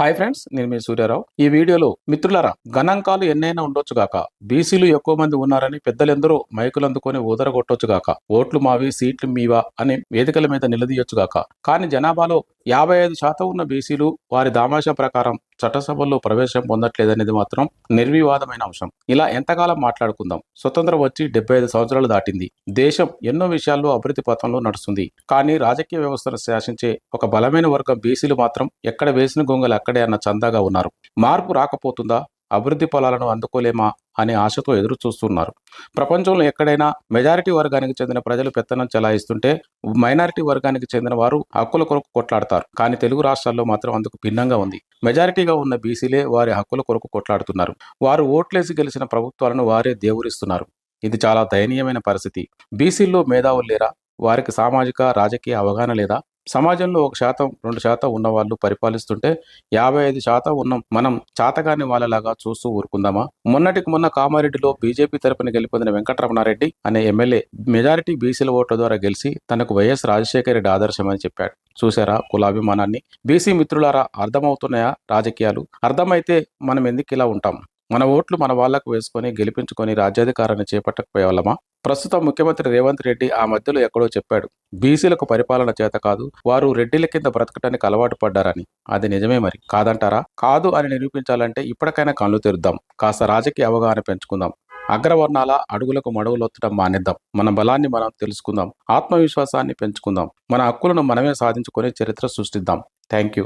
Hi friends నేను మీ సూర్యారావు. ఈ వీడియోలో మిత్రులరా గణాంకాలు ఎన్నైనా ఉండొచ్చు గాక. బీసీలు ఎక్కువ మంది ఉన్నారని పెద్దలెందరూ మైకులు అందుకొని ఊదరగొట్టొచ్చు గాక. ఓట్లు మావి సీట్లు మీవా అని వేదికల మీద నిలదీయొచ్చు గాక. కానీ జనాభాలో యాభై ఐదు శాతం ఉన్న బీసీలు వారి దామాషా ప్రకారం చట్టసభల్లో ప్రవేశం పొందట్లేదనేది మాత్రం నిర్వివాదమైన అంశం. ఇలా ఎంతకాలం మాట్లాడుకుందాం? స్వతంత్రం వచ్చి డెబ్బై ఐదు సంవత్సరాలు దాటింది. దేశం ఎన్నో విషయాల్లో అభివృద్ధి పథంలో నడుస్తుంది. కానీ రాజకీయ వ్యవస్థను శాసించే ఒక బలమైన వర్గం బీసీలు మాత్రం ఎక్కడ వేసిన గొంగలు అక్కడే అన్న చందాగా ఉన్నారు. మార్పు రాకపోతుందా? అభివృద్ధి ఫలాలను అందుకోలేమా అనే ఆశతో ఎదురు చూస్తున్నారు ప్రపంచంలో ఎక్కడైనా మెజారిటీ వర్గానికి చెందిన ప్రజలు పెత్తనం చెలాయిస్తుంటే మైనారిటీ వర్గానికి చెందిన వారు హక్కుల కొరకు కొట్లాడతారు. కానీ తెలుగు రాష్ట్రాల్లో మాత్రం అందుకు భిన్నంగా ఉంది. మెజారిటీగా ఉన్న బీసీలే వారి హక్కుల కొరకు కొట్లాడుతున్నారు. వారు ఓట్లేసి గెలిచిన ప్రభుత్వాలను వారే దేవురిస్తున్నారు. ఇది చాలా దయనీయమైన పరిస్థితి. బీసీల్లో మేధావులు లేరా? వారికి సామాజిక రాజకీయ అవగాహన లేదా? సమాజంలో ఒక శాతం రెండు శాతం ఉన్న వాళ్ళు పరిపాలిస్తుంటే యాభై ఐదు శాతం ఉన్న మనం చాతగాని వాళ్ళలాగా చూస్తూ ఊరుకుందామా? మొన్నటికి మొన్న కామారెడ్డిలో బీజేపీ తరపున గెలుపొందిన వెంకటరమణారెడ్డి అనే ఎమ్మెల్యే మెజారిటీ బీసీల ఓట్ల ద్వారా గెలిచి తనకు వైఎస్ రాజశేఖర రెడ్డి ఆదర్శమని చెప్పాడు. చూసారా కులాభిమానాన్ని బీసీ మిత్రులారా అర్థమవుతున్నాయా రాజకీయాలు? అర్థమైతే మనం ఎందుకు ఇలా ఉంటాం? మన ఓట్లు మన వాళ్ళకు వేసుకొని గెలిపించుకొని రాజ్యాధికారాన్ని చేపట్టకపోయే వాళ్ళమా ప్రస్తుతం ముఖ్యమంత్రి రేవంత్ రెడ్డి ఆ మధ్యలో ఎక్కడో చెప్పాడు. బీసీలకు పరిపాలన చేత కాదు వారు రెడ్డిల కింద బ్రతకటానికి అలవాటు పడ్డారని. అది నిజమే మరి. కాదంటారా? కాదు అని నిరూపించాలంటే ఇప్పటికైనా కళ్ళు తెరుద్దాం. కాస్త రాజకీయ అవగాహన పెంచుకుందాం. అగ్రవర్ణాల అడుగులకు మడుగులొత్తడం మానేద్దాం. మన బలాన్ని మనం తెలుసుకుందాం. ఆత్మవిశ్వాసాన్ని పెంచుకుందాం. మన హక్కులను మనమే సాధించుకునే చరిత్ర సృష్టిద్దాం. Thank you